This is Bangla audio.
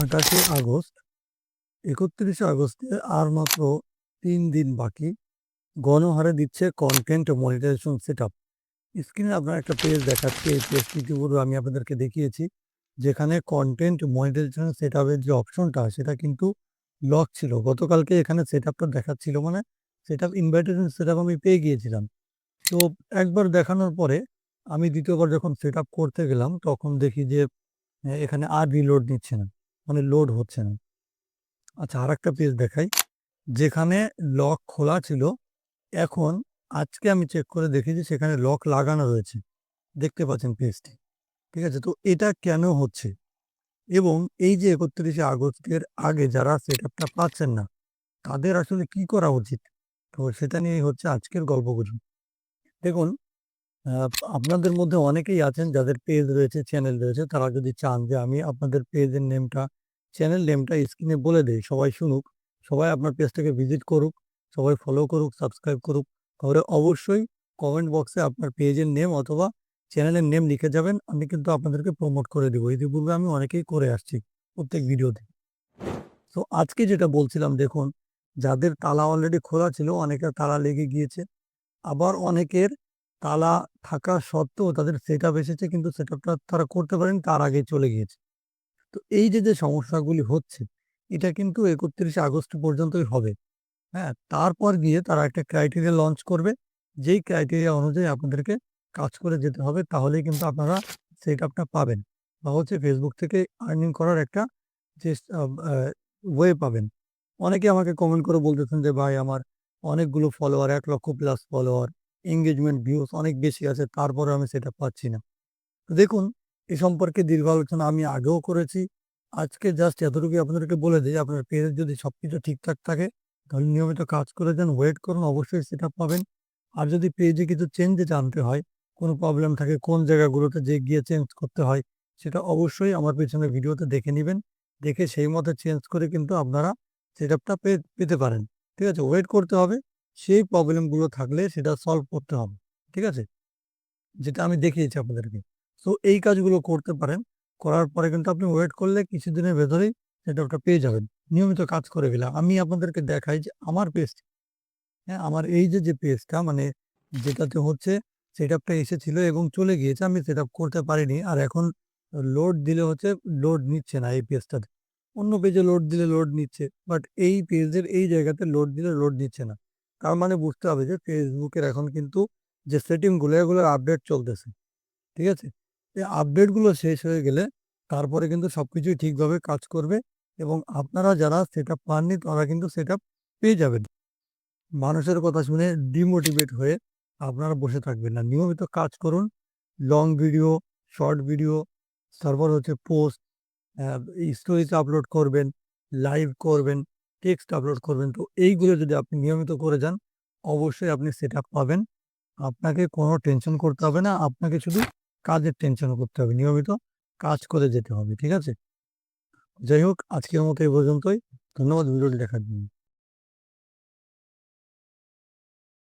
আঠাশে আগস্ট, একত্রিশে আগস্টে আর মাত্র তিন দিন বাকি। গণহারে দিচ্ছে কন্টেন্ট মনিটাইজেশন সেট আপ স্ক্রিনে আপনার একটা পেজ দেখাচ্ছে, এই পেজটি ইতিপূর্বে আমি আপনাদেরকে দেখিয়েছি, যেখানে কন্টেন্ট মনিটাইজেশন সেট আপের যে অপশনটা সেটা কিন্তু লক ছিল। গতকালকে এখানে সেট আপটা দেখাচ্ছিল মানে set up invitation set up আমি পেয়ে গিয়েছিলাম। তো একবার দেখানোর পরে আমি দ্বিতীয়বার যখন সেট আপ করতে গেলাম, তখন দেখি যে, এখানে আর রিলোড নিচ্ছে না। মানে লোড হচ্ছে না। আচ্ছা আর একটা পেজ দেখাই। যেখানে লক খোলা ছিল, এখন আজকে আমি চেক করে দেখি যে সেখানে লক লাগানো রয়েছে। দেখতে পাচ্ছেন পেজটি। ঠিক আছে? তো এটা কেন হচ্ছে? এবং এই যে ৩১শে আগস্টের আগে যারা সেটআপটা পাচ্ছেন না, তাদের আসলে কি করা উচিত? তো সেটা নিয়েই হচ্ছে আজকের গল্পগুজব। দেখুন আপনাদের মধ্যে অনেকেই আছেন যাদের পেজ রয়েছে, চ্যানেল রয়েছে। তারা যদি চান যে আমি আপনাদের পেজের নেমটা, চ্যানেল নেমটা স্ক্রিনে বলে দেয় সবাই শুনুক। সবাই আপনার পেজটাকে ভিজিট করুক, সবাই ফলো করুক, সাবস্ক্রাইব করুক। তাহলে অবশ্যই কমেন্ট বক্সে আপনার পেজের নেম অথবা চ্যানেলের নেম লিখে যাবেন। আমি কিন্তু আপনাদেরকে প্রমোট করে দিব। ইতিপূর্বে আমি অনেকেই করে আসছি প্রত্যেক ভিডিওতে। তো আজকে যেটা বলছিলাম দেখুন, যাদের তালা অলরেডি খোলা ছিল অনেকের তালা লেগে গিয়েছে। আবার অনেকের তালা থাকা সত্ত্বেও তাদের সেটআপ এসেছে কিন্তু সেটআপটা তারা করতে পারেনি তার আগেই চলে গিয়েছে। তো এই যে, যে সমস্যাগুলি হচ্ছে এটা কিন্তু ৩১শে আগস্ট পর্যন্তই হবে। হ্যাঁ? তারপর গিয়ে তারা একটা ক্রাইটেরিয়া লঞ্চ করবে। যেই ক্রাইটেরিয়া অনুযায়ী আপনাদেরকে কাজ করে যেতে হবে তাহলেই কিন্তু আপনারা সেটআপটা পাবেন। বা হচ্ছে ফেসবুক থেকে আর্নিং করার একটা আ ওয়ে পাবেন। অনেকে আমাকে কমেন্ট করে বলতেছেন যে, "ভাই আমার অনেকগুলো ফলোয়ার ১,০০,০০০ প্লাস ফলোয়ার, এনগেজমেন্ট ভিউস অনেক বেশি আছে তারপরেও আমি সেটা পাচ্ছি না।" তো দেখুন এ সম্পর্কে দীর্ঘ আলোচনা আমি আগেও করেছি। আজকে জাস্ট এতটুকুই আপনাদেরকে বলে দেই আপনার পেজে যদি সবকিছু ঠিকঠাক থাকে তাহলে নিয়মিত কাজ করে যান, ওয়েট করুন অবশ্যই সেটআপ পাবেন। আর যদি পেজে কিছু চেঞ্জেস আনতে হয়, কোনো প্রবলেম থাকে কোন জায়গাগুলোতে যে গিয়ে চেঞ্জ করতে হয় সেটা অবশ্যই আমার পেছনে ভিডিওতে দেখে নেবেন দেখে সেই মতো চেঞ্জ করে কিন্তু আপনারা সেটআপটা পেতে পারেন। ঠিক আছে? ওয়েট করতে হবে। সেই প্রবলেমগুলো থাকলে সেটা সলভ করতে হবে। ঠিক আছে? যেটা আমি দেখিয়েছি আপনাদেরকে। সো এই কাজগুলো করতে পারেন। করার পরে কিন্তু আপনি ওয়েট করলে কিছুদিনের ভেতরেই সেটআপটা পেয়ে যাবেন। নিয়মিত কাজ করে গেলে। আমি আপনাদেরকে দেখাই যে আমার পেজ হ্যাঁ, আমার এই যে, যে পেজটা মানে যেটাতে হচ্ছে সেটআপটা এসেছিল এবং চলে গিয়েছে। আমি সেটআপ করতে পারিনি। আর এখন লোড দিলে হচ্ছে লোড নিচ্ছে না এই পেজটাতে। অন্য পেজে লোড দিলে লোড নিচ্ছে। বাট এই পেজের এই জায়গাতে লোড দিলে লোড নিচ্ছে না। তার মানে বুঝতে হবে যে ফেসবুকের এখন কিন্তু যে সেটিংগুলো এগুলোর আপডেট চলতেছে। ঠিক আছে? এই আপডেটগুলো শেষ হয়ে গেলে তারপরে কিন্তু সবকিছুই ঠিকভাবে কাজ করবে এবং আপনারা যারা সেটআপ পাননি তারা কিন্তু সেটআপ পেয়ে যাবেন। মানুষের কথা শুনে ডিমোটিভেট হয়ে আপনারা বসে থাকবেন না। নিয়মিত কাজ করুন। লং ভিডিও, শর্ট ভিডিও, তারপর হচ্ছে পোস্ট, স্টোরিজ আপলোড করবেন, লাইভ করবেন, টেক্সট আপলোড করবেন। তো এইগুলো যদি আপনি নিয়মিত করে যান, অবশ্যই আপনি সেটআপ পাবেন। আপনাকে কোনো টেনশন করতে হবে না। আপনাকে শুধু কাজের টেনশন করতে হবে। নিয়মিত কাজ করে যেতে হবে। ঠিক আছে? যাই হোক, আজকের মতো এই পর্যন্তই। ধন্যবাদ, ভিডিওটি দেখার জন্য।